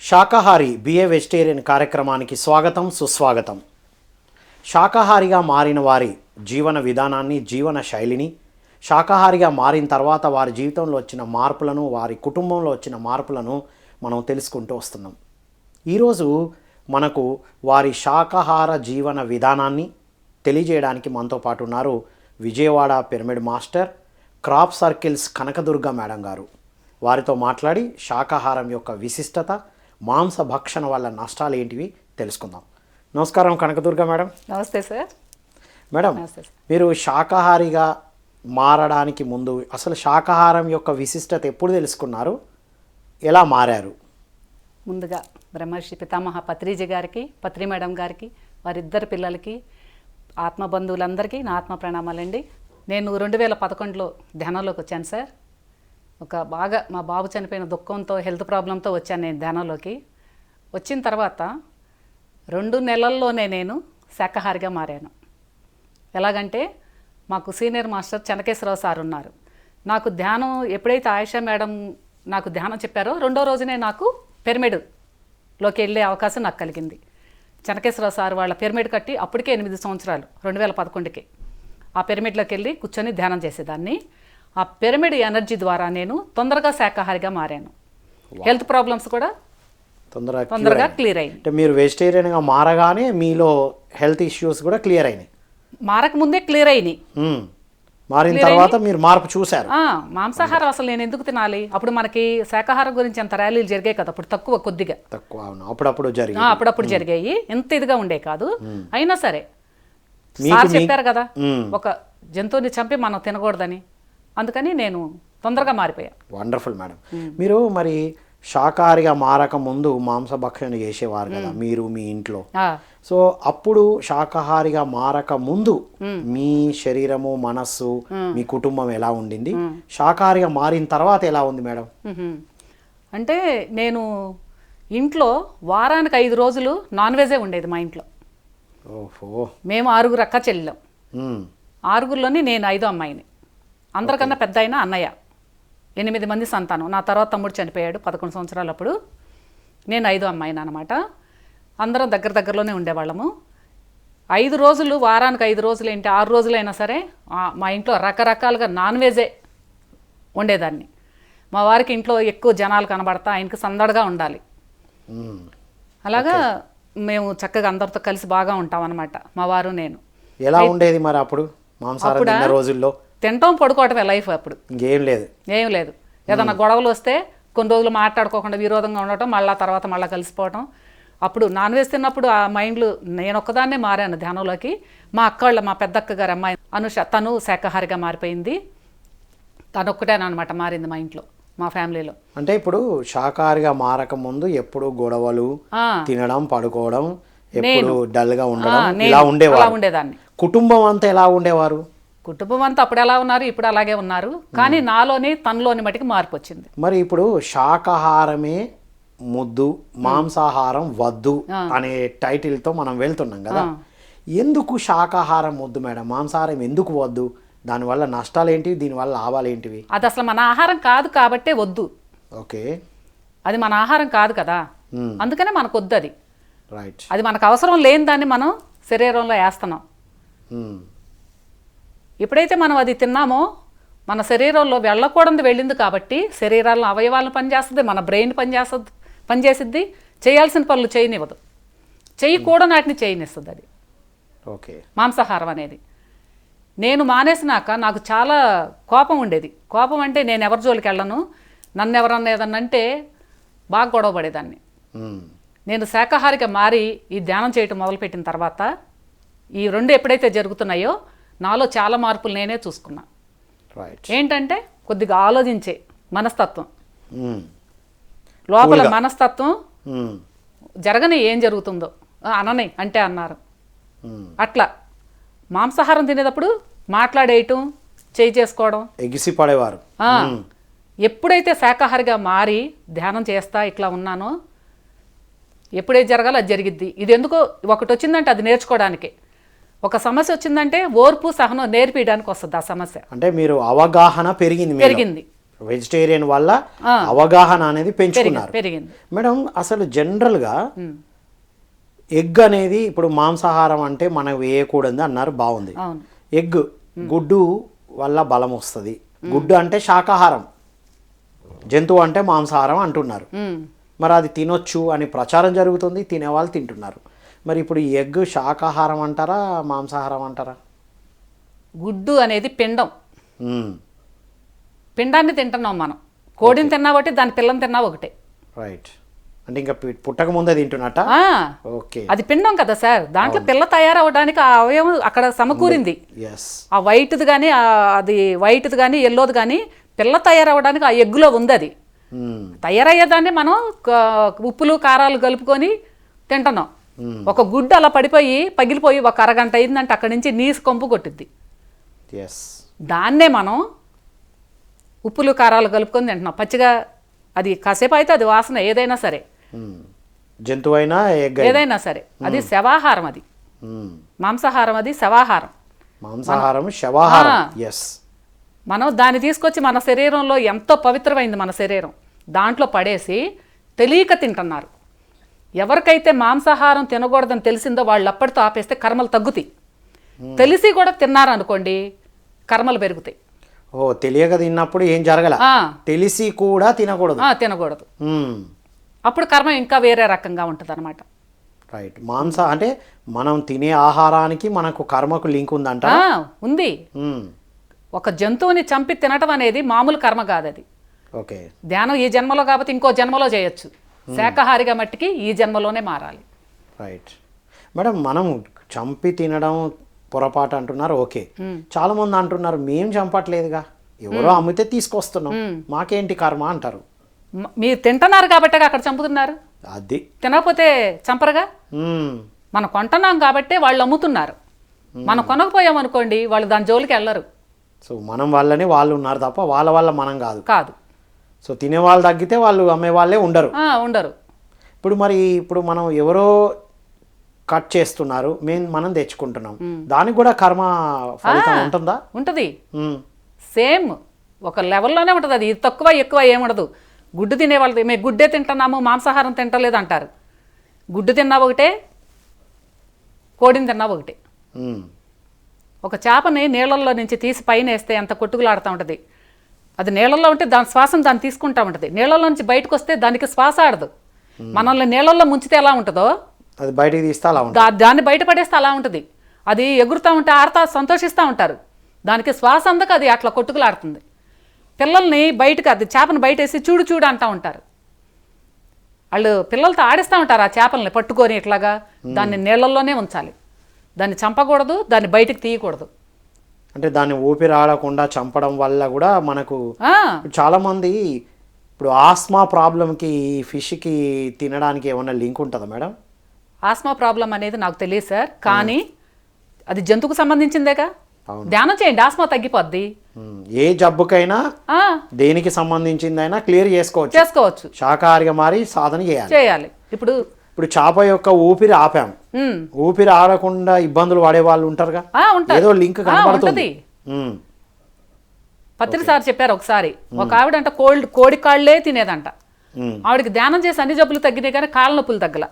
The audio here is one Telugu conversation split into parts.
శాకాహారి బిఏ వెజిటేరియన్ కార్యక్రమానికి స్వాగతం సుస్వాగతం. శాకాహారిగా మారిన వారి జీవన విధానాన్ని జీవన శైలిని శాకాహారిగా మారిన తర్వాత వారి జీవితంలో వచ్చిన మార్పులను వారి కుటుంబంలో వచ్చిన మార్పులను మనం తెలుసుకుంటూ వస్తున్నాం. ఈరోజు మనకు వారి శాకాహార జీవన విధానాన్ని తెలియజేయడానికి మనతో పాటు ఉన్నారు Vijayawada pyramid master crop circles Kanakadurga madam garu. వారితో మాట్లాడి శాకాహారం యొక్క విశిష్టత మాంస భక్షణ వల్ల నష్టాలు ఏంటివి తెలుసుకుందాం. నమస్కారం కనకదుర్గ మేడం. నమస్తే సార్. మేడం. మీరు శాకాహారిగా మారడానికి ముందు అసలు శాకాహారం యొక్క విశిష్టత ఎప్పుడు తెలుసుకున్నారు? ఎలా మారారు? ముందుగా బ్రహ్మర్షి పితామహ పత్రిజీ గారికి పత్రి మేడం గారికి వారిద్దరు పిల్లలకి ఆత్మ బంధువులందరికీ నా ఆత్మ ప్రణామాలండి. నేను రెండు వేల పదకొండులో ధ్యానంలోకి వచ్చాను సార్. ఒక బాగా మా బాబు చనిపోయిన దుఃఖంతో హెల్త్ ప్రాబ్లంతో వచ్చాను నేను ధ్యానంలోకి. వచ్చిన తర్వాత రెండు నెలల్లోనే నేను శాకాహారిగా మారాను. ఎలాగంటే మాకు సీనియర్ మాస్టర్ చెనకేశ్వరరావు సార్ ఉన్నారు. నాకు ధ్యానం ఎప్పుడైతే ఆయుషా మేడం నాకు ధ్యానం చెప్పారో రెండో రోజునే నాకు పిరమిడ్లోకి వెళ్ళే అవకాశం నాకు కలిగింది. చెనకేశ్వరరావు సార్ వాళ్ళ పిరమిడ్ కట్టి అప్పటికే ఎనిమిది సంవత్సరాలు రెండు వేల పదకొండుకి. ఆ పిరమిడ్లోకి వెళ్ళి కూర్చొని ధ్యానం చేసేదాన్ని. ఆ పిరమిడ్ ఎనర్జీ ద్వారా నేను తొందరగా శాకాహారిగా మారాను. హెల్త్ ప్రాబ్లమ్స్ కూడా తొందరగా తొందరగా. క్లియర్ అయింది అంటే మీరు వెజిటేరియన్గా మారగానే మీలో హెల్త్ ఇష్యూస్ కూడా క్లియర్ అయినాయి. మారక ముందే క్లియర్ అయినాయి. మారిన తర్వాత మీరు మార్పు చూశారు. మాంసాహారం అసలు నేను ఎందుకు తినాలి? అప్పుడు మనకి శాకాహారం గురించి అంత ర్యాలీలు జరిగాయి కదా అప్పుడు తక్కువ కొద్దిగా. తక్కువ అవును. అప్పుడప్పుడు ఆ, జరిగింది అప్పుడప్పుడు జరిగాయి. ఎంత ఇదిగా ఉండే కాదు. అయినా సరే సార్ చెప్పారు కదా. ఒక జంతువుని చంపి మనం తినకూడదని. అందుకని నేను తొందరగా మారిపోయా. వండర్ఫుల్ మేడం మీరు మరి శాకాహారిగా మారక ముందు మాంసభక్షణ చేసేవారు కదా మీరు మీ ఇంట్లో. సో అప్పుడు శాకాహారిగా మారక ముందు మీ శరీరము మనస్సు మీ కుటుంబం ఎలా ఉండింది? శాకాహారిగా మారిన తర్వాత ఎలా ఉంది మేడం. అంటే నేను ఇంట్లో వారానికి ఐదు రోజులు నాన్ వెజే ఉండేది మా ఇంట్లో. ఓహో. మేము ఆరుగురు అక్క చెల్లెం. ఆరుగురిలోని నేను ఐదో అమ్మాయిని. అందరికన్నా పెద్ద అయిన అన్నయ్య. ఎనిమిది మంది సంతానం. నా తర్వాత తమ్ముడు చనిపోయాడు పదకొండు సంవత్సరాలు అప్పుడు నేను ఐదో అమ్మాయిని అనమాట అందరం దగ్గర దగ్గరలోనే ఉండేవాళ్ళము. ఐదు రోజులు వారానికి ఐదు రోజులు ఏంటి ఆరు రోజులైనా సరే మా ఇంట్లో రకరకాలుగా నాన్ వెజే ఉండేదాన్ని. మా వారికి ఇంట్లో ఎక్కువ జనాలు కనబడతా ఆయనకి సందడిగా ఉండాలి. అలాగా మేము చక్కగా అందరితో కలిసి బాగా ఉంటాం అనమాట మా వారు నేను. ఎలా ఉండేది మరి అప్పుడు? మాంసాహారం రోజుల్లో? తినటం పడుకోవటమే లైఫ్ అప్పుడు. ఇంకేం లేదు. ఏం లేదు. ఏదన్నా గొడవలు వస్తే కొన్ని రోజులు మాట్లాడుకోకుండా విరోధంగా ఉండటం మళ్ళా తర్వాత మళ్ళీ కలిసిపోవటం. అప్పుడు నాన్ వెజ్ తిన్నప్పుడు ఆ మైండ్లు నేను ఒక్కదాన్నే మారాను ధ్యానంలోకి. మా అక్కళ్ళ మా పెద్దక్క గారి అమ్మాయి అనుష తను శాకాహారిగా మారిపోయింది. తను ఒక్కటేనమాట మారింది మా ఇంట్లో మా ఫ్యామిలీలో. అంటే ఇప్పుడు శాకాహారిగా మారక ముందు ఎప్పుడు గొడవలు తినడం పడుకోవడం ఎప్పుడు డల్గా ఉండడం ఇలా ఉండేవారు. ఉండేదాన్ని. కుటుంబం అంతా ఎలా ఉండేవారు? కుటుంబం అంతా అప్పుడు ఎలా ఉన్నారు ఇప్పుడు అలాగే ఉన్నారు. కానీ నాలోని తనలోని మటుకు మార్పు వచ్చింది. మరి ఇప్పుడు శాకాహారమే ముద్దు మాంసాహారం వద్దు అనే టైటిల్తో మనం వెళ్తున్నాం కదా. ఎందుకు శాకాహారం వద్దు మేడం? మాంసాహారం ఎందుకు వద్దు? దానివల్ల నష్టాలు ఏంటివి దీనివల్ల లాభాలు ఏంటివి అది అసలు మన ఆహారం కాదు కాబట్టే వద్దు. ఓకే. అది మన ఆహారం కాదు కదా. అందుకనే మనకు వద్దు అది రైట్ అది మనకు అవసరం లేని దాన్ని మనం శరీరంలో వేస్తున్నాం. ఎప్పుడైతే మనం అది తిన్నామో మన శరీరంలో వెళ్ళకూడదు వెళ్ళింది కాబట్టి శరీరాలను అవయవాలను పనిచేస్తుంది మన బ్రెయిన్ పనిచేస్తుంది పనిచేసిద్ది. చేయాల్సిన పనులు చేయనివ్వదు. చేయకూడని వాటిని చేయనిస్తుంది అది. ఓకే. మాంసాహారం అనేది. నేను మానేసినాక నాకు చాలా కోపం ఉండేది. కోపం అంటే నేను ఎవరి జోలికి వెళ్ళను నన్ను ఎవరన్నా ఏదన్నా అంటే బాగా గొడవ పడేదాన్ని. నేను శాకాహారిగా మారి ఈ ధ్యానం చేయటం మొదలుపెట్టిన తర్వాత ఈ రెండు ఎప్పుడైతే జరుగుతున్నాయో నాలో చాలా మార్పులు నేనే చూసుకున్నా. ఏంటంటే కొద్దిగా ఆలోచించే మనస్తత్వం. లోపల మనస్తత్వం జరగని ఏం జరుగుతుందో. అనని అంటే అన్నారు. అట్లా. మాంసాహారం తినేటప్పుడు మాట్లాడేయటం చేయి చేసుకోవడం. ఎగిసి పడేవారు. ఎప్పుడైతే శాకాహారిగా మారి ధ్యానం చేస్తా ఇట్లా ఉన్నానో ఎప్పుడేది జరగాలో అది జరిగిద్ది. ఇది ఎందుకో ఒకటి వచ్చిందంటే అది నేర్చుకోవడానికి. ఒక సమస్య వచ్చిందంటే ఓర్పు సహనం నేర్పించడానికి వస్తుంది ఆ సమస్య. అంటే మీరు అవగాహన పెరిగింది. పెరిగింది. వెజిటేరియన్ వల్ల. అవగాహన అనేది పెంచుకున్నారు. పెరిగింది. మేడం అసలు జనరల్గా ఎగ్ అనేది ఇప్పుడు మాంసాహారం అంటే మనం వేయకూడదు అన్నారు బాగుంది. ఎగ్ గుడ్డు వల్ల బలం వస్తుంది. గుడ్డు అంటే శాకాహారం. జంతువు అంటే మాంసాహారం అంటున్నారు. మరి అది తినొచ్చు అని ప్రచారం జరుగుతుంది తినేవాళ్ళు తింటున్నారు. మరి ఇప్పుడు ఎగ్ శాకాహారం అంటారా మాంసాహారం అంటారా? గుడ్డు అనేది పిండం. పిండాన్ని తింటున్నాం మనం. కోడిని తిన్నా ఒకటి దాని పిల్లని తిన్నా ఒకటే. రైట్. అంటే ఇంకా పుట్టక ముందే తింటున్నట్ట? ఓకే. అది పిండం కదా సార్. దాంట్లో పిల్ల తయారవడానికి ఆ అవయవం అక్కడ సమకూరింది. ఆ వైట్ది కానీ అది వైట్ది కానీ ఎల్లోది కానీ పిల్ల తయారవడానికి ఆ ఎగ్గులో ఉంది అది. తయారయ్యేదాన్ని మనం ఉప్పులు కారాలు కలుపుకొని తింటున్నాం. ఒక గుడ్డు అలా పడిపోయి పగిలిపోయి ఒక అరగంట అయిందంటే అక్కడి నుంచి నీసు కొంపు కొట్టుద్ది. దాన్నే మనం ఉప్పులు కారాలు కలుపుకొని తింటున్నాం. పచ్చిగా అది కాసేపు అయితే అది వాసన ఏదైనా సరే. జంతువు అయినా ఎగ్ ఏదైనా సరే. అది శవాహారం అది. మాంసాహారం అది శవాహారం. మాంసాహారం శవాహారం. మనం దాన్ని తీసుకొచ్చి మన శరీరంలో ఎంతో పవిత్రమైంది మన శరీరం. దాంట్లో పడేసి తెలియక తింటున్నారు. ఎవరికైతే మాంసాహారం తినకూడదని తెలిసిందో వాళ్ళు అప్పటితో ఆపేస్తే కర్మలు తగ్గుతాయి. తెలిసి కూడా తిన్నారనుకోండి కర్మలు పెరుగుతాయి. ఓ తెలియక తిన్నప్పుడు ఏం జరగల? తెలిసి కూడా తినకూడదు. తినకూడదు. అప్పుడు కర్మ ఇంకా వేరే రకంగా ఉంటుంది అనమాట రైట్. మాంస అంటే మనం తినే ఆహారానికి మనకు కర్మకు లింక్ ఉందంట ఉంది. ఒక జంతువుని చంపి తినటం అనేది మామూలు కర్మ కాదు అది ఓకే. ధ్యానం ఈ జన్మలో కాబట్టి ఇంకో జన్మలో చేయొచ్చు. శాకాహారిగా మట్టికి ఈ జన్మలోనే మారాలి. రైట్ మేడం మనం చంపి తినడం పొరపాటు అంటున్నారు ఓకే. చాలా మంది అంటున్నారు మేం చంపట్లేదుగా. ఎవరో అమ్మితే తీసుకొస్తున్నాం. మాకేంటి కర్మ? అంటారు. మీరు తింటున్నారు కాబట్టి అక్కడ చంపుతున్నారు? అది. తినకపోతే చంపరుగా? మ్మ్. మనం కొంటున్నాం కాబట్టి వాళ్ళు అమ్ముతున్నారు. మనం కొనకపోయాం అనుకోండి వాళ్ళు దాని జోలికి వెళ్ళరు. సో మనం వల్లనే వాళ్ళు ఉన్నారు తప్ప వాళ్ళ వల్ల మనం కాదు. కాదు. సో తినే వాళ్ళు తగ్గితే వాళ్ళు అమ్మే వాళ్ళే ఉండరు. ఉండరు. ఇప్పుడు మరి ఇప్పుడు మనం ఎవరో కట్ చేస్తున్నారు మేము మనం తెచ్చుకుంటున్నాం. దానికి కూడా కర్మ ఫలితం ఉంటుందా? ఉంటుంది. సేమ్ ఒక లెవెల్లోనే ఉంటుంది అది. తక్కువ ఎక్కువ ఏముండదు గుడ్డు తినే వాళ్ళు మేము గుడ్డే తింటున్నాము మాంసాహారం తింటలేదు అంటారు గుడ్డు తిన్నా ఒకటే కోడిని తిన్నా ఒకటే. ఒక చేపని నీళ్ళల్లో నుంచి తీసి పైన వేస్తే ఎంత కొట్టుకులాడుతూ ఉంటుంది. అది నీళ్ళల్లో ఉంటే దాని శ్వాసను దాన్ని తీసుకుంటా ఉంటుంది. నీళ్ళల్లో నుంచి బయటకు వస్తే దానికి శ్వాస ఆడదు. మనల్ని నీళ్ళల్లో ముంచితే ఎలా ఉంటుందో అది బయటికి తీస్తే అలా ఉంటుంది. దాన్ని బయటపడేస్తే అలా ఉంటుంది. అది ఎగురుతూ ఉంటే ఆడతా సంతోషిస్తూ ఉంటారు. దానికి శ్వాస అందక అది అట్లా కొట్టుకులాడుతుంది. పిల్లల్ని బయటకు అది చేపను బయటేసి చూడు చూడు అంటూ ఉంటారు. వాళ్ళు పిల్లలతో ఆడిస్తూ ఉంటారు ఆ చేపల్ని పట్టుకొని ఇట్లాగా. దాన్ని నీళ్ళల్లోనే ఉంచాలి. దాన్ని చంపకూడదు దాన్ని బయటకు తీయకూడదు. అంటే దాన్ని ఊపిరి ఆడకుండా చంపడం వల్ల కూడా మనకు చాలా మంది ఇప్పుడు ఆస్మా ప్రాబ్లంకి ఫిష్కి తినడానికి ఏమైనా లింక్ ఉంటుందా మేడం? ఆస్మా ప్రాబ్లం అనేది నాకు తెలియదు సార్ కానీ అది జంతువుకు సంబంధించిందేగా. ధ్యానం చేయండి ఆస్మా తగ్గిపోద్ది. ఏ జబ్బుకైనా దేనికి సంబంధించిందైనా క్లియర్ చేసుకోవచ్చు. చేసుకోవచ్చు. శాకాహారిగా మారి సాధన చేయాలి. చేయాలి. ఇప్పుడు ఇప్పుడు చేప యొక్క ఊపిరి ఆపాం. ఊపిరి ఆడకుండా ఇబ్బందులు పడే వాళ్ళు ఉంటారుగా. ఏదో లింక్ కనబడుతుంది. పత్రి సార్ చెప్పారు ఒకసారి. ఒక ఆవిడ అంట కోల్డ్ కోడి కాళ్ళే తినేదంట. ఆవిడకి ధ్యానం చేసి అన్ని జబ్బులు తగ్గినాయి కానీ కాళ్ళ నొప్పులు తగ్గల.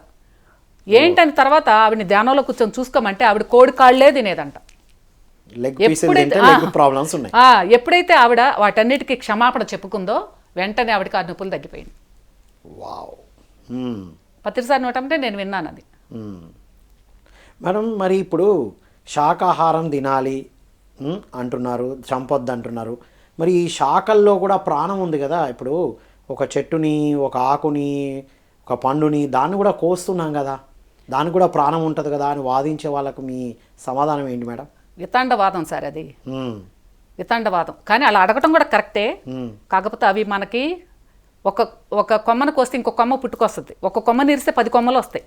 ఏంటని తర్వాత ఆవిడని ధ్యానంలో కూర్చొని చూసుకోమంటే ఆవిడ కోడి కాళ్ళే తినేదంట ఎప్పుడైతే- ఆవిడ వాటన్నిటికీ క్షమాపణ చెప్పుకుందో వెంటనే ఆవిడకి ఆ నొప్పులు తగ్గిపోయింది. వావ్. మ్మ్. పత్రి సార్ నోటంటే నేను విన్నాను అది మేడం మరి ఇప్పుడు శాకాహారం తినాలి అంటున్నారు చంపొద్దు అంటున్నారు మరి ఈ శాకల్లో కూడా ప్రాణం ఉంది కదా ఇప్పుడు ఒక చెట్టుని ఒక ఆకుని ఒక పండుని దాన్ని కూడా కోస్తున్నాం కదా. దానికి కూడా ప్రాణం ఉంటుంది కదా అని వాదించే వాళ్ళకు మీ సమాధానం ఏంటి మేడం? వితాండవాదం సార్ అది. వితాండవాదం. కానీ అలా అడగటం కూడా కరెక్టే. కాకపోతే అవి మనకి ఒక ఒక కొమ్మను కోస్తే ఇంకో కొమ్మ పుట్టుకొస్తుంది. ఒక కొమ్మని ఇరిస్తే పది కొమ్మలు వస్తాయి.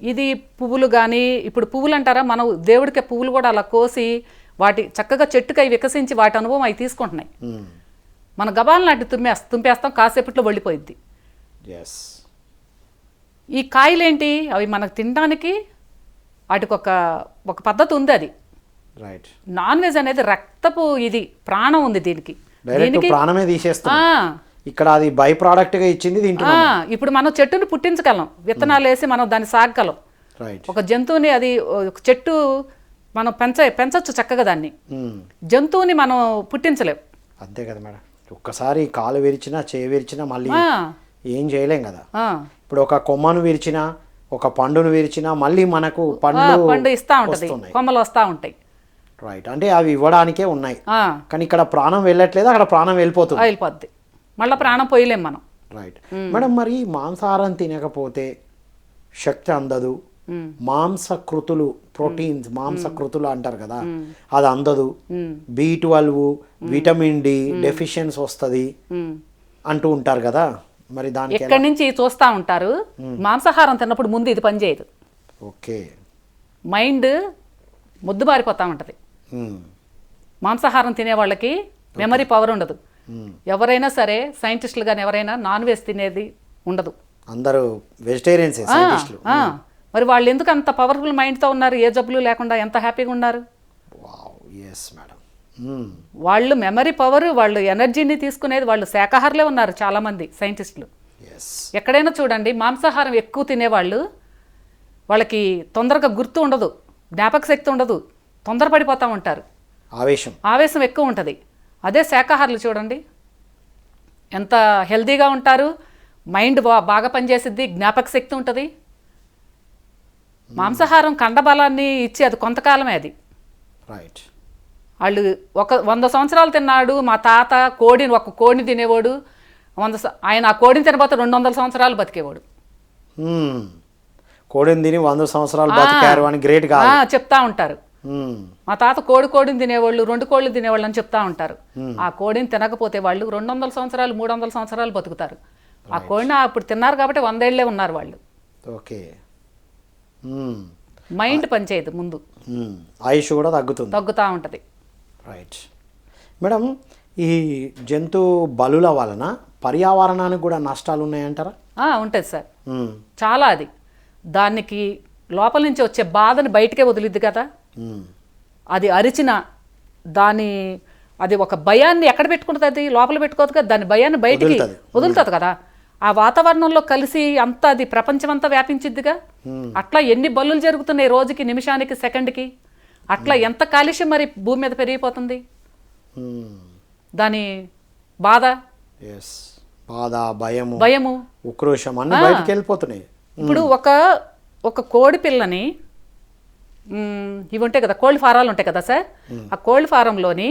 ఇది పువ్వులు కానీ ఇప్పుడు పువ్వులు అంటారా మనం దేవుడికి పువ్వులు కూడా అలా కోసి వాటి చక్కగా చెట్టుకై వికసించి వాటి అనుభవం అవి తీసుకుంటున్నాయి. మ్మ్. మన గబాలను లాంటి తుమ్మేస్తాం తుంపేస్తాం కాసేపట్లో వెళ్ళిపోయిద్ది. ఎస్ ఈ కాయలేంటి? అవి మనకు తినడానికి వాటికి ఒక ఒక పద్ధతి ఉంది అది. రైట్ నాన్ వెజ్ అనేది రక్తపు ఇది ప్రాణం ఉంది దీనికి ప్రాణమే తీసేస్తుంది. ఆ, ఇక్కడ అది బై ప్రోడక్ట్గా ఇచ్చింది తింటున్నాం ఇప్పుడు మనం చెట్టుని పుట్టించగలం. విత్తనాలు వేసి మనం దాన్ని సాగగలం. రైట్ ఒక జంతువుని అది చెట్టు మనం పెంచ పెంచవచ్చు చక్కగా దాన్ని. జంతువుని మనం పుట్టించలేం. అంతే కదా మేడం. ఒక్కసారి కాలు విరిచినా చేయి విరిచినా మళ్ళీ ఏం చేయలేం కదా. ఇప్పుడు ఒక కొమ్మను విరిచినా ఒక పండును విరిచినా మళ్ళీ మనకు ఆ, పండ్లు పండు ఇస్తా ఉంటది. కొమ్మలు వస్తా ఉంటాయి. రైట్ అంటే అవి ఇవ్వడానికే ఉన్నాయి. కానీ ఇక్కడ ప్రాణం వెళ్ళట్లేదు అక్కడ ప్రాణం వెళ్ళిపోతుంది. వెళ్ళిపోద్ది. మళ్ళీ ప్రాణం పోయలేం మనం. రైట్ మేడం మరి మాంసాహారం తినకపోతే శక్తి అందదు. మాంసకృతులు ప్రోటీన్స్ మాంసకృతులు అంటారు కదా అది అందదు. B twelve vitamin D deficiency వస్తుంది. అంటూ ఉంటారు కదా మరి ఎలా? ఎక్కడి నుంచి చూస్తూ ఉంటారు మాంసాహారం తిన్నప్పుడు ముందు ఇది పనిచేయదు ఓకే. మైండ్ ముద్దుబారిపోతూ ఉంటుంది. ఉమ్, మాంసాహారం తినే వాళ్ళకి మెమరీ పవర్ ఉండదు. ఎవరైనా సరే సైంటిస్టులు కానీ ఎవరైనా నాన్ వెజ్ తినేది ఉండదు. అందరూ వెజిటేరియన్సే. మరి వాళ్ళు ఎందుకు అంత పవర్ఫుల్ మైండ్తో ఉన్నారు? ఏ జబ్బులు లేకుండా ఎంత హ్యాపీగా ఉన్నారు? వాళ్ళు మెమరీ పవర్ వాళ్ళు ఎనర్జీని తీసుకునేది వాళ్ళు శాకాహారులే ఉన్నారు చాలామంది సైంటిస్టులు. ఎక్కడైనా చూడండి మాంసాహారం ఎక్కువ తినేవాళ్ళు వాళ్ళకి తొందరగా గుర్తు ఉండదు జ్ఞాపక శక్తి ఉండదు తొందరపడిపోతూ ఉంటారు. ఆవేశం. ఆవేశం ఎక్కువ ఉంటుంది. అదే శాకాహారులు చూడండి. ఎంత హెల్తీగా ఉంటారు. మైండ్ బా బాగా పనిచేసిద్ది జ్ఞాపక శక్తి ఉంటుంది. మాంసాహారం కండబలాన్ని ఇచ్చి అది కొంతకాలమే అది. రైట్ వాళ్ళు ఒక వంద సంవత్సరాలు తిన్నాడు మా తాత కోడిని ఒక కోడిని తినేవాడు. వంద ఆయన ఆ కోడిని తినబోతే రెండు వందల సంవత్సరాలు బతికేవాడు. ఉమ్, కోడిని తిని వంద సంవత్సరాలు బతికారు అని గ్రేట్ చెప్తా ఉంటారు. మా తాత కోడి కోడిని తినేవాళ్ళు రెండు కోళ్ళు తినేవాళ్ళు అని చెప్తా ఉంటారు. ఆ కోడిని తినకపోతే వాళ్ళు రెండు వందల సంవత్సరాలు మూడు వందల సంవత్సరాలు బతుకుతారు. ఆ కోడిని అప్పుడు తిన్నారు కాబట్టి వందేళ్ళే ఉన్నారు వాళ్ళు. ఓకే. మైండ్ పనిచేయదు ముందు. ఉమ్, ఆయుష్ కూడా తగ్గుతుంది. తగ్గుతూ ఉంటుంది. రైట్ మేడం ఈ జంతు బలుల వలన పర్యావరణానికి కూడా నష్టాలు ఉన్నాయంటారా? ఉంటుంది సార్. చాలా అది. దానికి లోపల నుంచి వచ్చే బాధని బయటకే వదిలిద్ది కదా. అది అరిచిన దాని అది ఒక భయాన్ని ఎక్కడ పెట్టుకుంటుంది అది? లోపల పెట్టుకోదు కదా దాని భయాన్ని బయటికి వదులుతది. కదా. ఆ వాతావరణంలో కలిసి అంతా అది ప్రపంచం అంతా వ్యాపించిద్దిగా అట్లా ఎన్ని బల్లులు జరుగుతున్నాయి రోజుకి నిమిషానికి సెకండ్కి? అట్లా ఎంత కాలుష్యం మరి భూమి మీద పెరిగిపోతుంది? దాని బాధ? బాధ భయము భయము. ఉక్రోషం అన్ని బయటికి వెళ్ళిపోతున్నాయి. ఇప్పుడు ఒక ఒక కోడి పిల్లని ఇవి ఉంటాయి కదా కోళ్ళ ఫారాలు ఉంటాయి కదా సార్? ఆ కోళ్ళ ఫారంలోని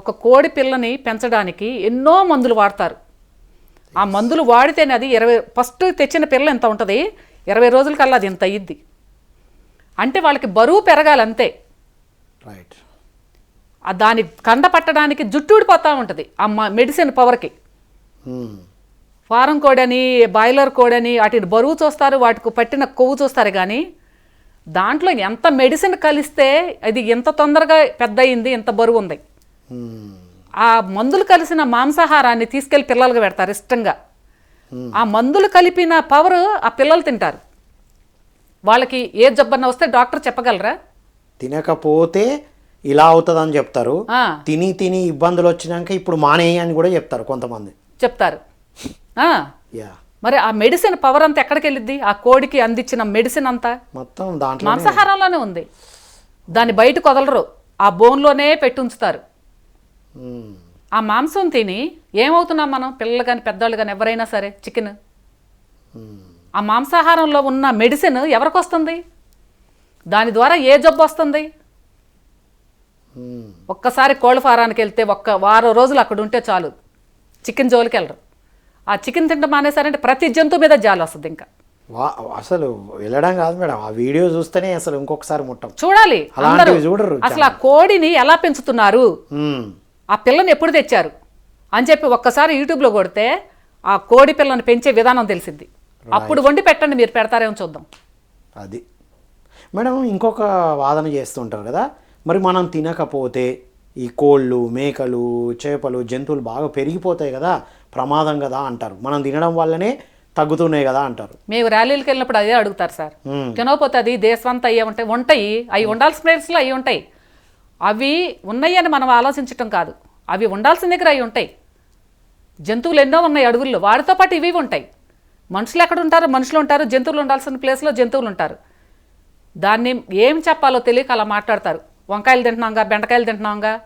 ఒక కోడి పిల్లని పెంచడానికి ఎన్నో మందులు వాడతారు. ఆ మందులు వాడితేనే అది ఇరవై ఫస్ట్ తెచ్చిన పిల్ల ఎంత ఉంటుంది? ఇరవై రోజులకల్లా అది ఇంత అయ్యిద్ది? అంటే వాళ్ళకి బరువు పెరగాలి అంతే. రైట్ దాని కండ పట్టడానికి జుట్టు ఊడిపోతూ ఉంటుంది ఆ మెడిసిన్ పవర్కి. ఫారం కోడని బాయిలర్ కోడని వాటిని బరువు చూస్తారు వాటికి పట్టిన కొవ్వు చూస్తారు కానీ దాంట్లో ఎంత మెడిసిన్ కలిస్తే అది ఎంత తొందరగా పెద్ద అయింది ఎంత బరువు ఉంది ఆ మందులు కలిసిన మాంసాహారాన్ని తీసుకెళ్ళి పిల్లలకు పెడతారు ఇష్టంగా. ఆ మందులు కలిపిన పవర్ ఆ పిల్లలు తింటారు. వాళ్ళకి ఏ జబ్బన్న వస్తే డాక్టర్ చెప్పగలరా? తినకపోతే ఇలా అవుతుందని చెప్తారు. తిని తిని ఇబ్బందులు వచ్చినాక ఇప్పుడు మానేయి అని కూడా చెప్తారు కొంతమంది. చెప్తారు. యా. మరి ఆ మెడిసిన్ పవర్ అంతా ఎక్కడికి వెళ్ళిద్ది? ఆ కోడికి అందించిన మెడిసిన్ అంతా? మొత్తం దాంట్లో మాంసాహారంలోనే ఉంది. దాన్ని బయటకు వదలరు ఆ బోన్లోనే పెట్టి ఉంచుతారు. ఉమ్, ఆ మాంసం తిని ఏమవుతున్నాం మనం? పిల్లలు కానీ పెద్దవాళ్ళు కానీ ఎవరైనా సరే చికెన్. ఆ మాంసాహారంలో ఉన్న మెడిసిన్ ఎవరికి వస్తుంది? దాని ద్వారా ఏ జబ్బు వస్తుంది? ఒక్కసారి కోళ్ళ ఫారానికి వెళ్తే ఒక్క వారం రోజులు అక్కడ ఉంటే చాలు. చికెన్ జోలికి వెళ్ళరు. ఆ చికెన్ తింటే మానేసారంటే ప్రతి జంతువు మీద జాలి వస్తుంది ఇంకా. వా అసలు వెళ్ళడం కాదు మేడం. ఆ వీడియో చూస్తేనే అసలు ఇంకొకసారి ముట్టం. చూడాలి. చూడరు అసలు ఆ కోడిని ఎలా పెంచుతున్నారు? ఆ పిల్లని ఎప్పుడు తెచ్చారు? అని చెప్పి ఒక్కసారి యూట్యూబ్లో కొడితే ఆ కోడి పిల్లని పెంచే విధానం తెలిసింది. అప్పుడు వండి పెట్టండి మీరు పెడతారేమో చూద్దాం. అది. మేడం ఇంకొక వాదన చేస్తుంటారు కదా? మరి మనం తినకపోతే ఈ కోళ్ళు మేకలు చేపలు జంతువులు బాగా పెరిగిపోతాయి కదా? ప్రమాదం కదా అంటారు. మనం తినడం వల్లనే తగ్గుతున్నాయి కదా అంటారు. మేము ర్యాలీలకు వెళ్ళినప్పుడు అదే అడుగుతారు సార్. తినకపోతే అది దేశమంతా అయ్యే ఉంటాయి ఉంటాయి. అవి ఉండాల్సిన ప్లేస్లో అవి ఉంటాయి. అవి ఉన్నాయని మనం ఆలోచించటం కాదు. అవి ఉండాల్సిన దగ్గర అవి ఉంటాయి. జంతువులు ఎన్నో ఉన్నాయి అడవుల్లో. వాటితో పాటు ఇవి ఉంటాయి. మనుషులు ఎక్కడ ఉంటారు? మనుషులు ఉంటారు. జంతువులు ఉండాల్సిన ప్లేస్లో జంతువులు ఉంటారు. దాన్ని ఏం చెప్పాలో తెలియక అలా మాట్లాడతారు. వంకాయలు తింటున్నాంగా బెండకాయలు తింటున్నాంగా.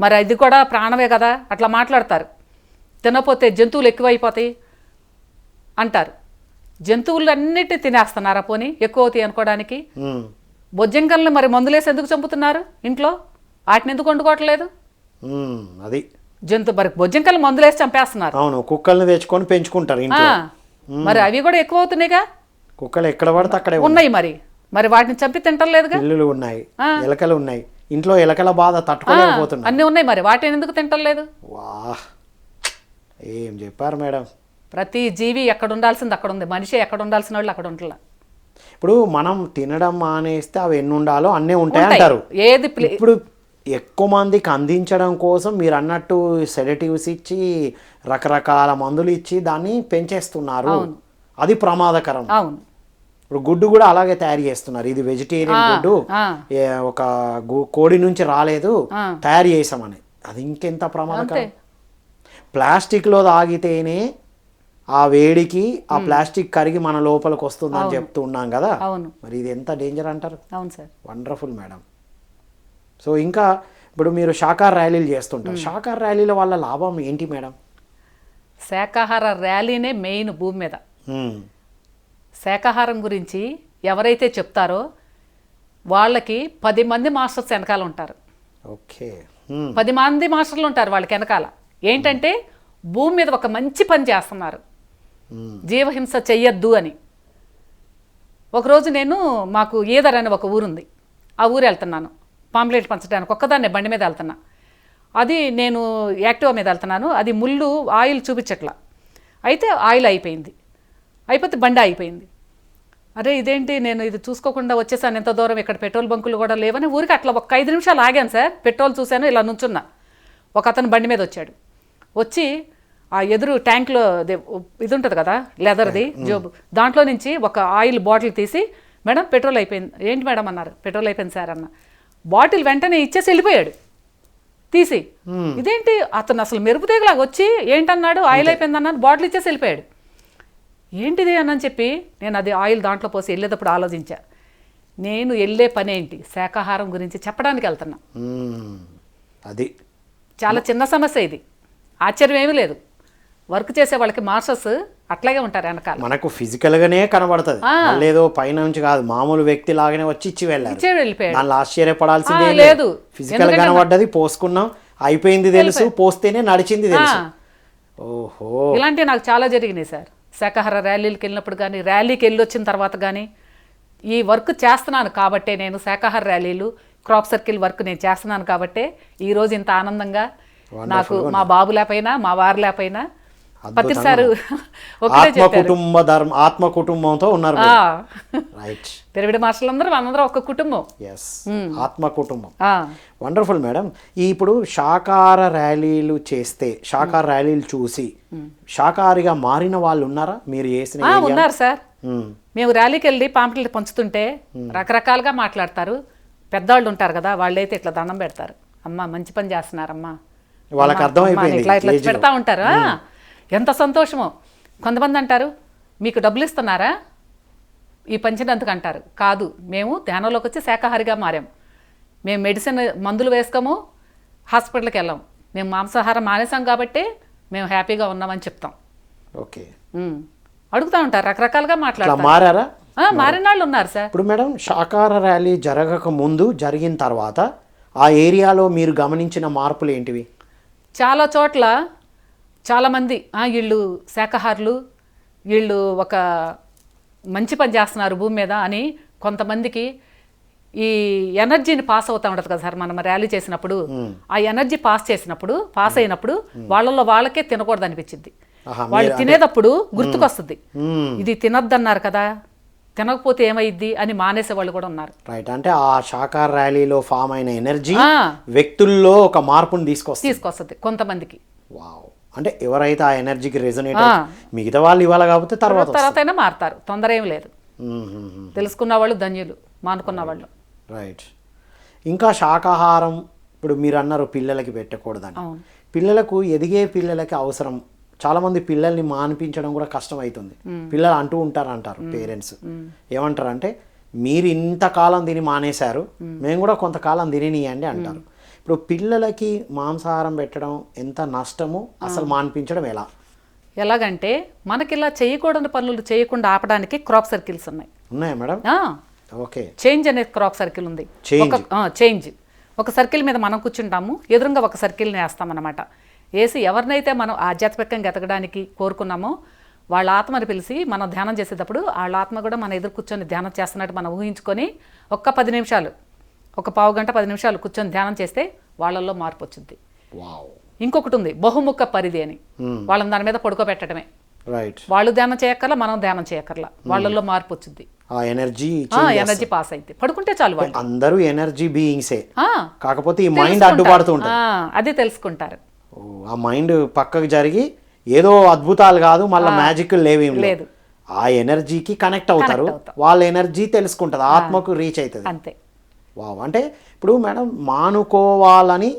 మరి అది కూడా ప్రాణమే కదా. అట్లా మాట్లాడతారు. తినపోతే జంతువులు ఎక్కువైపోతాయి అంటారు. జంతువులు అన్నిటి తినేస్తున్నారా పోనీ? ఎక్కువ అవుతాయి అనుకోవడానికి? బొజ్జంకల్ని మరి మందులేసి ఎందుకు చంపుతున్నారు? ఇంట్లో? వాటిని ఎందుకు వండుకోవట్లేదు? అది. జంతు మరి బొజ్జంకల్ని మందులేసి చంపేస్తున్నారు. అవును కుక్కల్ని తెచ్చుకొని పెంచుకుంటారు మరి అవి కూడా ఎక్కువ అవుతున్నాయిగా? కుక్కలు ఎక్కడ పడితే అక్కడే ఉన్నాయి. మరి. మరి వాటిని చంపి తింటలేదుగా పిల్లులు ఉన్నాయి ఎలకలు ఉన్నాయి. ఇంట్లో ఎలకల బాధ తట్టుకోలేకపోతున్నా. అన్నీ ఉన్నాయి మరి. వాటిని ఎందుకు తింటలేదు వా ఏం చెప్పారు మేడం? ప్రతి జీవి ఎక్కడ ఉండాల్సింది అక్కడ ఉంది మనిషి ఎక్కడ ఉండాల్సిన వాళ్ళు అక్కడ ఉండాల ఇప్పుడు మనం తినడం మానేస్తే అవి ఎన్ని ఉండాలో అన్నీ ఉంటాయి. అంటారు. ఏది ఇప్పుడు ఎక్కువ మందికి అందించడం కోసం మీరు అన్నట్టు సెడటివ్స్ ఇచ్చి రకరకాల మందులు ఇచ్చి దాన్ని పెంచేస్తున్నారు. అది ప్రమాదకరం. అవును. ఇప్పుడు గుడ్డు కూడా అలాగే తయారు చేస్తున్నారు. ఇది వెజిటేరియన్ గుడ్డు. ఒక కోడి నుంచి రాలేదు. తయారు చేసామని. అది ఇంకెంత ప్రమాదకరం. ప్లాస్టిక్లో తాగితేనే ఆ వేడికి ఆ ప్లాస్టిక్ కరిగి మన లోపలికి వస్తుందని చెప్తూ ఉన్నాం కదా? అవును. మరి ఇది ఎంత డేంజర్ అంటారు? అవును సార్. Wonderful madam. సో ఇంకా ఇప్పుడు మీరు శాకాహార ర్యాలీలు చేస్తుంటారు. శాకాహార ర్యాలీల వల్ల లాభం ఏంటి మేడం? శాకాహార ర్యాలీనే మెయిన్ భూమి మీద. శాకాహారం గురించి ఎవరైతే చెప్తారో వాళ్ళకి పది మంది మాస్టర్స్ వెనకాల ఉంటారు. ఓకే. పది మంది మాస్టర్లు ఉంటారు వాళ్ళకి వెనకాల. ఏంటంటే భూమి మీద ఒక మంచి పని చేస్తున్నారు. జీవహింస చెయ్యొద్దు అని. ఒకరోజు నేను మాకు ఈదర్ అని ఒక ఊరుంది. ఆ ఊరు వెళ్తున్నాను. పాంప్లెట్ పంచడానికి ఒక్కదాన్నే బండి మీద వెళ్తున్నా. అది నేను యాక్టివా మీద వెళ్తున్నాను. అది ముళ్ళు ఆయిల్ చూపించట్లా. అయితే ఆయిల్ అయిపోయింది. అయిపోతే బండి అయిపోయింది అరే ఇదేంటి? నేను ఇది చూసుకోకుండా వచ్చేసాను. ఎంత దూరం ఇక్కడ పెట్రోల్ బంకులు కూడా లేవని ఊరికి అట్లా ఒక ఐదు నిమిషాలు ఆగాను సార్. పెట్రోల్ చూశాను ఇలా నుంచున్నా. ఒక అతను బండి మీద వచ్చాడు. వచ్చి ఆ ఎదురు ట్యాంక్లో ఇది ఉంటుంది కదా లెదర్ది జోబు దాంట్లో నుంచి ఒక ఆయిల్ బాటిల్ తీసి మేడం పెట్రోల్ అయిపోయింది. ఏంటి మేడం? అన్నారు. పెట్రోల్ అయిపోయింది సార్ అన్న. బాటిల్ వెంటనే ఇచ్చేసి వెళ్ళిపోయాడు. తీసి. ఇదేంటి? అతను అసలు మెరుపు తీగలాగా వచ్చి ఏంటన్నాడు? ఆయిల్ అయిపోయింది అన్నాడు బాటిల్ ఇచ్చేసి వెళ్ళిపోయాడు. ఏంటిది? అని చెప్పి నేను అది ఆయిల్ దాంట్లో పోసి వెళ్ళేటప్పుడు ఆలోచించా. నేను వెళ్ళే పని ఏంటి? శాకాహారం గురించి చెప్పడానికి వెళ్తున్నా. మ్మ్. అది. చాలా చిన్న సమస్య ఇది. ఆశ్చర్యం ఏమీ లేదు. వర్క్ చేసే వాళ్ళకి మాస్టర్స్ అట్లాగే ఉంటారు వెనకాల. మనకు ఫిజికల్ గానే కనబడుతుంది ఏదో పైన నుంచి కాదు మామూలు వ్యక్తి లాగానే వచ్చి ఇచ్చి వెళ్ళారు ఇచ్చే వెళ్ళిపోయాడు. ఆశ్చర్యపడాల్సిందే లేదు. ఫిజికల్ కనబడ్డది పోసుకున్నాం అయిపోయింది తెలుసు పోస్తేనే నడిచింది తెలుసు. ఓహో. ఇలాంటివి నాకు చాలా జరిగినాయి సార్. శాకాహార ర్యాలీలకు వెళ్ళినప్పుడు కానీ ర్యాలీకి వెళ్ళి వచ్చిన తర్వాత కానీ ఈ వర్క్ చేస్తున్నాను కాబట్టే నేను శాకాహార ర్యాలీలు క్రాప్ సర్కిల్ వర్క్ నేను చేస్తున్నాను కాబట్టే ఈ రోజు ఇంత ఆనందంగా నాకు మా బాబు లేకపోయినా మా వారు లేకపోయినా పత్రి సారు ఒకటే ఆత్మ కుటుంబ ధర్మ ఆత్మ కుటుంబంతో ఉన్నారు. రైట్ పిరమిడ్ మాస్టర్లందరూ మనందరం ఒక కుటుంబం. ఎస్ ఆత్మ కుటుంబం. వండర్ఫుల్ మేడం ఇప్పుడు శాకాహార ర్యాలీలు చేస్తే శాకాహార ర్యాలీలు చూసి శాకాహారిగా మారిన వాళ్ళు ఉన్నారా? మీరు చేసిన? ఉన్నారు సార్. మ్మ్. ర్యాలీకి వెళ్ళి పాంప్లెట్ పంచుతుంటే రకరకాలుగా మాట్లాడతారు. పెద్దవాళ్ళు ఉంటారు కదా వాళ్ళైతే ఇట్లా దండం పెడతారు. అమ్మ మంచి పని చేస్తున్నారమ్మా. వాళ్ళకి అర్థమైపోయింది ఇట్లా ఇట్లా. పెడతా ఉంటారు? ఎంత సంతోషమో. కొంతమంది అంటారు మీకు డబ్బులు ఇస్తున్నారా? ఈ పంచినందుకు అంటారు. కాదు మేము ధ్యానంలోకి వచ్చి శాకాహారిగా మారాం. మేము మెడిసిన్ మందులు వేసుకోము హాస్పిటల్కి వెళ్ళాం. మేము మాంసాహారం మానేసాం కాబట్టి మేము హ్యాపీగా ఉన్నామని చెప్తాం. ఓకే. అడుగుతా ఉంటారు రకరకాలుగా మాట్లాడతారు. మారారా? మారిన వాళ్ళు ఉన్నారు సార్. ఇప్పుడు మేడం శాకాహార ర్యాలీ జరగక ముందు జరిగిన తర్వాత ఆ ఏరియాలో మీరు గమనించిన మార్పులు ఏంటివి? చాలా చోట్ల చాలామంది "ఆ, వీళ్ళు శాకాహారులు వీళ్ళు ఒక మంచి పని చేస్తున్నారు భూమి మీద అని కొంతమందికి ఈ ఎనర్జీని పాస్ అవుతా ఉంటుంది కదా సార్ మనం ర్యాలీ చేసినప్పుడు. ఆ ఎనర్జీ పాస్ చేసినప్పుడు పాస్ అయినప్పుడు వాళ్ళలో వాళ్ళకే తినకూడదు అనిపించింది వాళ్ళు తినేటప్పుడు గుర్తుకొస్తుంది. ఇది తినొద్దన్నారు కదా తినకపోతే ఏమైద్ది అని మానేసే వాళ్ళు కూడా ఉన్నారు. రైట్ అంటే ఆ శాకాహార ర్యాలీలో ఫామ్ అయిన ఎనర్జీ వ్యక్తుల్లో ఒక మార్పుని తీసుకొస్తుంది. తీసుకొస్తుంది కొంతమందికి. వావ్. అంటే ఎవరైతే ఆ ఎనర్జీకి రెజొనేట్. మిగతా వాళ్ళు ఇవ్వాలి కాబట్టి తర్వాత తర్వాత అయినా మారుతారు. తొందర ఏం లేదు. తెలుసుకున్న వాళ్ళు ధన్యులు మానుకున్న వాళ్ళు. రైట్ ఇంకా శాకాహారం ఇప్పుడు మీరు అన్నారు పిల్లలకి పెట్టకూడదని. పిల్లలకు ఎదిగే పిల్లలకి అవసరం చాలా మంది పిల్లల్ని మానిపించడం కూడా కష్టం అవుతుంది పిల్లలు అంటూ ఉంటారు అంటారు పేరెంట్స్. ఏమంటారు అంటే మీరు ఇంతకాలం తిని మానేశారు మేము. కూడా కొంతకాలం తినియండి అంటారు. ఇప్పుడు పిల్లలకి మాంసాహారం పెట్టడం ఎంత నష్టము అసలు మానిపించడం ఎలా? ఎలాగంటే మనకి ఇలా చేయకూడని పనులు చేయకుండా ఆపడానికి క్రాప్ సర్కిల్స్ ఉన్నాయి. ఉన్నాయా మేడం? ఓకే. చేంజ్ అనే క్రాప్ సర్కిల్ ఉంది. చేంజ్. ఒక సర్కిల్ మీద మనం కూర్చుంటాము ఎదురుగా ఒక సర్కిల్ని వేస్తామన్నమాట. వేసి ఎవరినైతే మనం ఆధ్యాత్మికంగా ఎదగడానికి కోరుకున్నామో వాళ్ళ ఆత్మని పిలిచి మనం ధ్యానం చేసేటప్పుడు వాళ్ళ ఆత్మ కూడా మన ఎదురు కూర్చొని ధ్యానం చేస్తున్నట్టు మనం ఊహించుకొని ఒక్క పది నిమిషాలు ఒక పావు గంట పది నిమిషాలు కూర్చొని ధ్యానం చేస్తే వాళ్ళల్లో మార్పు వచ్చింది. వావ్. ఇంకొకటి ఉంది బహుముఖ పరిధి అని. వాళ్ళని దాని మీద పడుకోబెట్టడమే. వాళ్ళు ధ్యానం చేయక్కర్లా మనం ధ్యానం చేయక్కర్లా. వాళ్ళల్లో మార్పు వచ్చింది. ఆ ఎనర్జీ ఎనర్జీ పాస్ అయితే పడుకుంటే చాలు వాళ్ళు. అందరూ ఎనర్జీ బీయింగ్సే. కాకపోతే ఈ మైండ్ అది తెలుసుకుంటారు. ఆ మైండ్ పక్కకు జరిగి ఏదో అద్భుతాలు కాదు మళ్ళీ మ్యాజిక్ లేవేం లేదు. ఆ ఎనర్జీకి కనెక్ట్ అవుతారు. అవుతాం. వాళ్ళ ఎనర్జీ తెలుసుకుంటుంది ఆత్మకు రీచ్ అవుతుంది. అంతే. వావ్ అంటే ఇప్పుడు మేడం మానుకోవాలని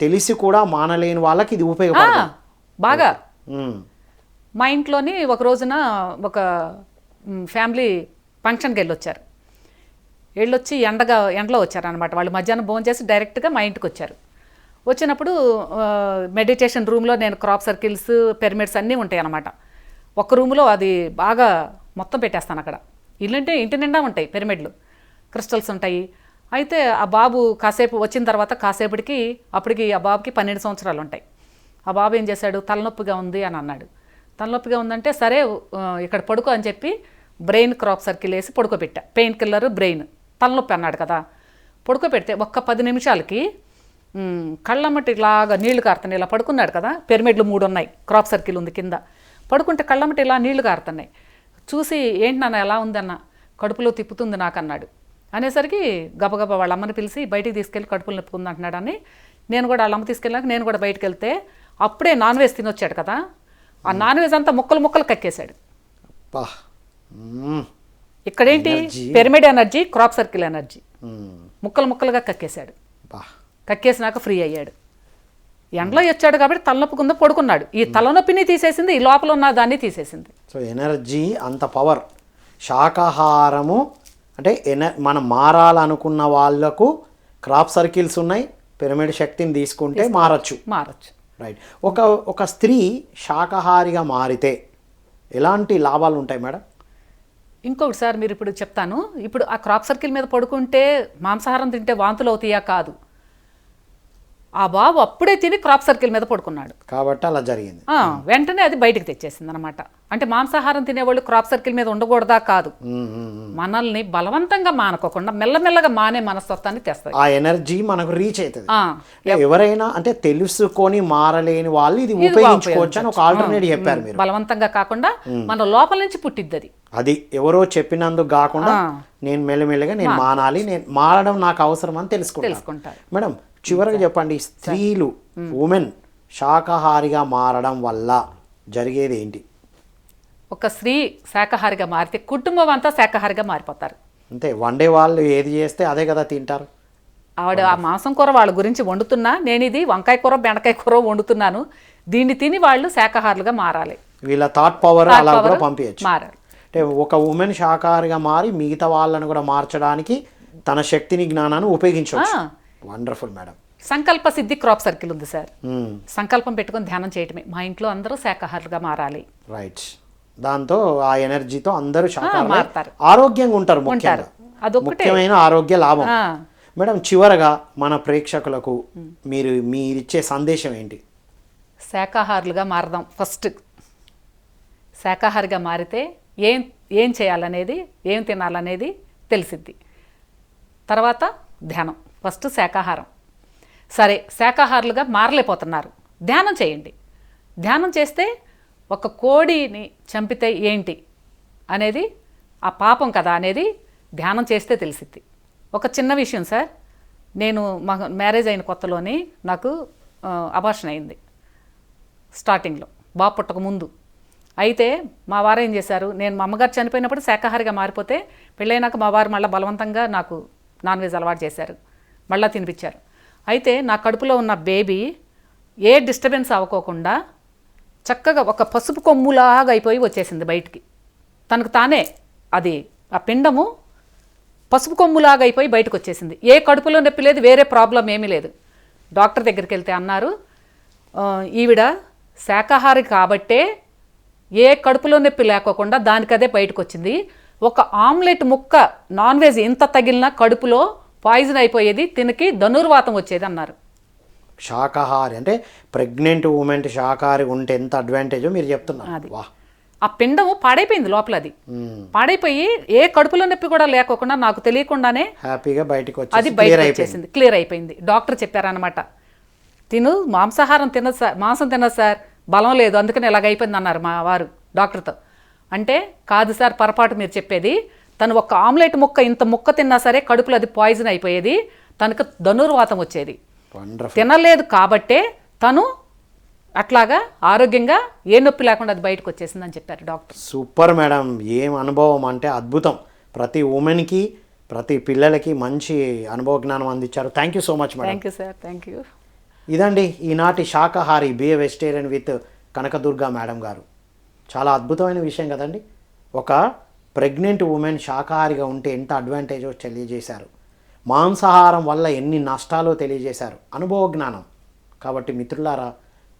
తెలిసి కూడా మానలేని వాళ్ళకి ఇది ఉపయోగపడుతుంది బాగా. మా ఇంట్లోని ఒక రోజున ఒక ఫ్యామిలీ ఫంక్షన్కి వెళ్ళొచ్చారు. వెళ్ళొచ్చి ఎండగా ఎండలో వచ్చారనమాట వాళ్ళు మధ్యాహ్నం భోజనం చేసి డైరెక్ట్గా మా ఇంటికి వచ్చారు వచ్చినప్పుడు మెడిటేషన్ రూమ్లో నేను క్రాప్ సర్కిల్స్ పిరమిడ్స్ అన్నీ ఉంటాయి అన్నమాట ఒక రూమ్లో అది బాగా మొత్తం పెట్టేస్తాను అక్కడ. ఇల్లుంటే ఇంటి నిండా ఉంటాయి పిరమిడ్లు క్రిస్టల్స్ ఉంటాయి. అయితే ఆ బాబు కాసేపు వచ్చిన తర్వాత కాసేపటికి అప్పటికి ఆ బాబుకి పన్నెండు సంవత్సరాలు ఉంటాయి. ఆ బాబు ఏం చేశాడు? తలనొప్పిగా ఉంది అని అన్నాడు. తలనొప్పిగా ఉందంటే సరే ఇక్కడ పడుకో అని చెప్పి బ్రెయిన్ క్రాప్ సర్కిల్ వేసి పడుకోబెట్టా. పెయిన్ కిల్లర్ బ్రెయిన్ తలనొప్పి అన్నాడు కదా. పడుకోబెడితే ఒక్క పది నిమిషాలకి కళ్ళమ్మటి ఇలాగా నీళ్ళు కారుతున్నాయి. ఇలా పడుకున్నాడు కదా. పిరమిడ్లు మూడు ఉన్నాయి. క్రాప్ సర్కిల్ ఉంది కింద. పడుకుంటే కళ్ళమ్మటి ఇలా నీళ్ళు కారుతున్నాయి. చూసి ఏంటి నాన్న ఎలా ఉందన్న? కడుపులో తిప్పుతుంది నాకు అన్నాడు అనేసరికి గబగబా వాళ్ళ అమ్మని పిలిచి బయటికి తీసుకెళ్ళి కడుపులు నొప్పుకుంది అంటున్నాడు అని. నేను కూడా వాళ్ళ అమ్మ తీసుకెళ్ళాక నేను కూడా బయటికి వెళ్తే అప్పుడే నాన్ వెజ్ తినొచ్చాడు కదా. ఆ నాన్ వెజ్ అంతా ముక్కలు ముక్కలు కక్కేశాడు. ఇక్కడేంటి? Pyramid energy crop circle energy. ముక్కలు ముక్కలుగా కక్కేశాడు. కక్కేసినాక ఫ్రీ అయ్యాడు. ఎండలో వచ్చాడు కాబట్టి తలనొప్పి కింద పడుకున్నాడు. ఈ తలనొప్పిని తీసేసింది ఈ లోపల ఉన్న దాన్ని తీసేసింది. సో ఎనర్జీ అంత పవర్ శాకాహారము అంటే ఎన మనం మారాలనుకున్న వాళ్ళకు క్రాప్ సర్కిల్స్ ఉన్నాయి. పిరమిడ్ శక్తిని తీసుకుంటే మారచ్చు. మారచ్చు. రైట్ ఒక ఒక స్త్రీ శాకాహారిగా మారితే ఎలాంటి లాభాలు ఉంటాయి మేడం? ఇంకొకటి సార్ మీరు ఇప్పుడు చెప్తాను. ఇప్పుడు ఆ క్రాప్ సర్కిల్ మీద పడుకుంటే మాంసాహారం తింటే వాంతులు అవుతాయా కాదు. ఆ బాబు అప్పుడే తిని క్రాప్ సర్కిల్ మీద పడుకున్నాడు. కాబట్టి అలా జరిగింది. వెంటనే అది బయటికి తెచ్చేసింది అనమాట అంటే మాంసాహారం తినేవాళ్ళు క్రాప్ సర్కిల్ మీద ఉండకూడదా కాదు. మనల్ని బలవంతంగా మానుకోకుండా మెల్లమెల్లగా మానే మనస్తత్వాన్ని తెస్తాయి. ఆ ఎనర్జీ మనకు రీచ్ అవుతుంది. ఎవరైనా అంటే తెలుసుకొని మారలేని వాళ్ళు ఇది ఉపయోగించుకోవచ్చు అని ఒక ఆల్టర్నేట్ చెప్పారు మీరు. బలవంతంగా కాకుండా మన లోపల నుంచి పుట్టిద్ది అది అది ఎవరో చెప్పినందుకు కాకుండా. నేను మెల్లమెల్లగా నేను మానాలి నేను మారడం నాకు అవసరం అని తెలుసుకుంటాను మేడం చివరికి చెప్పండి స్త్రీలు ఉమెన్ శాకాహారిగా మారడం వల్ల జరిగేది ఏంటి? ఒక స్త్రీ శాకాహారిగా మారితే కుటుంబం అంతా శాకాహారిగా మారిపోతారు. అంతే వండే వాళ్ళు ఏది చేస్తే అదే కదా తింటారు. ఆవిడ ఆ మాంసం కూర వాళ్ళ గురించి వండుతున్నా నేను ఇది వంకాయ కూర బెండకాయ కూర వండుతున్నాను దీన్ని తిని వాళ్ళు శాకాహారులుగా మారాలి. వీళ్ళ థాట్ పవర్ అలా కూడా పంపించచ్చు మారాలి. అంటే ఒక ఉమెన్ శాకాహారిగా మారి మిగతా వాళ్ళని కూడా మార్చడానికి తన శక్తిని జ్ఞానాన్ని ఉపయోగించవచ్చు. వండర్ఫుల్ మేడం సంకల్ప సిద్ధి క్రాప్ సర్కిల్ ఉంది సార్. మ్మ్. సంకల్పం పెట్టుకొని ధ్యానం చేయటమే. మా ఇంట్లో అందరూ శాకాహారులుగా మారాలి. రైట్ దాంతో ఆ ఎనర్జీతో అందరూ మారతారు. ఆరోగ్యంగా ఉంటారు అదొక్కటే. ముఖ్యమైన ఆరోగ్య లాభం. మేడం చివరగా మన ప్రేక్షకులకు మీరు మీరిచ్చే సందేశం ఏంటి? శాకాహారులుగా మారదాం. ఫస్ట్ శాకాహారిగా మారితే ఏం ఏం చేయాలనేది ఏం తినాలనేది తెలిసిద్ది. తర్వాత ధ్యానం. ఫస్ట్ శాకాహారం. సరే శాకాహారులుగా మారలేపోతున్నారు ధ్యానం చేయండి. ధ్యానం చేస్తే ఒక కోడిని చంపితే ఏంటి అనేది ఆ పాపం కదా అనేది ధ్యానం చేస్తే తెలిసిద్ది. ఒక చిన్న విషయం సార్ నేను మా మ్యారేజ్ అయిన కొత్తలోని నాకు అబార్షన్ అయింది. స్టార్టింగ్లో బాబు పుట్టక ముందు. అయితే మా వారు ఏం చేశారు నేను మా అమ్మగారు చనిపోయినప్పుడు శాకాహారిగా మారిపోతే పెళ్ళైనాక మా వారు మళ్ళీ బలవంతంగా నాకు నాన్ వెజ్ అలవాటు చేశారు. మళ్ళీ తినిపించారు. అయితే నా కడుపులో ఉన్న బేబీ ఏ డిస్టర్బెన్స్ అవ్వకోకుండా చక్కగా ఒక పసుపు కొమ్ములాగా అయిపోయి వచ్చేసింది బయటికి. తనకు తానే అది ఆ పిండము పసుపు కొమ్ములాగా అయిపోయి బయటకు వచ్చేసింది. ఏ కడుపులో నొప్పి లేదు వేరే ప్రాబ్లం ఏమీ లేదు. డాక్టర్ దగ్గరికి వెళ్తే అన్నారు ఈవిడ శాకాహారి కాబట్టే ఏ కడుపులో నొప్పి లేకోకుండా దానికదే బయటకు వచ్చింది. ఒక ఆమ్లెట్ ముక్క నాన్ వెజ్ ఎంత తగిలినా కడుపులో పాయిజన్ అయిపోయేది తినకి ధనుర్వాతం వచ్చేది అన్నారు. శాకాహారి అంటే ప్రెగ్నెంట్ ఉమెన్ శాకాహారి ఉంటే ఎంత అడ్వాంటేజో మీరు చెప్తున్నారు. వా ఆ పిండము పాడైపోయింది లోపల అది పాడైపోయి ఏ కడుపులో నొప్పి కూడా లేకోకుండా నాకు తెలియకుండానే హ్యాపీగా బయటికి అది వచ్చి క్లియర్ అయిపోయింది. వచ్చేసింది. క్లియర్ అయిపోయింది. డాక్టర్ చెప్పారనమాట తిను మాంసాహారం తినదు సార్ మాంసం తినదు సార్ బలం లేదు అందుకని ఇలాగ అయిపోయింది అన్నారు మా వారు డాక్టర్తో. అంటే కాదు సార్ పొరపాటు మీరు చెప్పేది తను ఒక ఆమ్లెట్ ముక్క ఇంత ముక్క తిన్నా సరే కడుపులో అది పాయిజన్ అయిపోయేది. తనకు ధనుర్వాతం వచ్చేది. తినలేదు కాబట్టే తను అట్లాగా ఆరోగ్యంగా ఏ నొప్పి లేకుండా అది బయటకు వచ్చేసిందని చెప్పారు డాక్టర్. Super madam. ఏం అనుభవం అంటే అద్భుతం. ప్రతి ఉమెన్కి ప్రతి పిల్లలకి మంచి అనుభవ జ్ఞానం అందించారు. Thank you so much madam thank you sir thank you ఇదండి ఈనాటి శాకాహారి be vegetarian with Kanakadurga madam garu. చాలా అద్భుతమైన విషయం కదండి. ఒక ప్రెగ్నెంట్ ఉమెన్ శాకాహారిగా ఉంటే ఎంత అడ్వాంటేజో తెలియజేశారు. మాంసాహారం వల్ల ఎన్ని నష్టాలో తెలియజేశారు. అనుభవ జ్ఞానం. కాబట్టి మిత్రులారా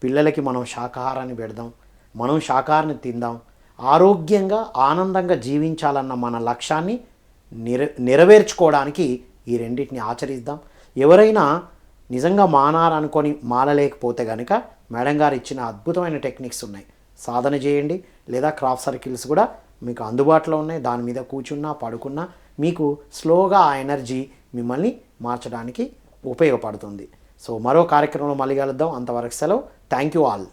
పిల్లలకి మనం శాకాహారాన్ని పెడదాం. మనం శాకాహారాన్ని తిందాం. ఆరోగ్యంగా ఆనందంగా జీవించాలన్న మన లక్ష్యాన్ని నెర నెరవేర్చుకోవడానికి ఈ రెండింటిని ఆచరిద్దాం. ఎవరైనా నిజంగా మానారనుకొని మానలేకపోతే కనుక మేడం గారు ఇచ్చిన అద్భుతమైన టెక్నిక్స్ ఉన్నాయి. సాధన చేయండి. లేదా క్రాఫ్ట్ సర్కిల్స్ కూడా మీకు అందుబాటులో ఉన్నాయి. దాని మీద కూర్చున్నా పడుకున్నా మీకు స్లోగా ఆ ఎనర్జీ మిమ్మల్ని మార్చడానికి ఉపయోగపడుతుంది. సో మరో కార్యక్రమంలో మళ్ళీ కలుద్దాం. అంతవరకు సెలవు. Thank you all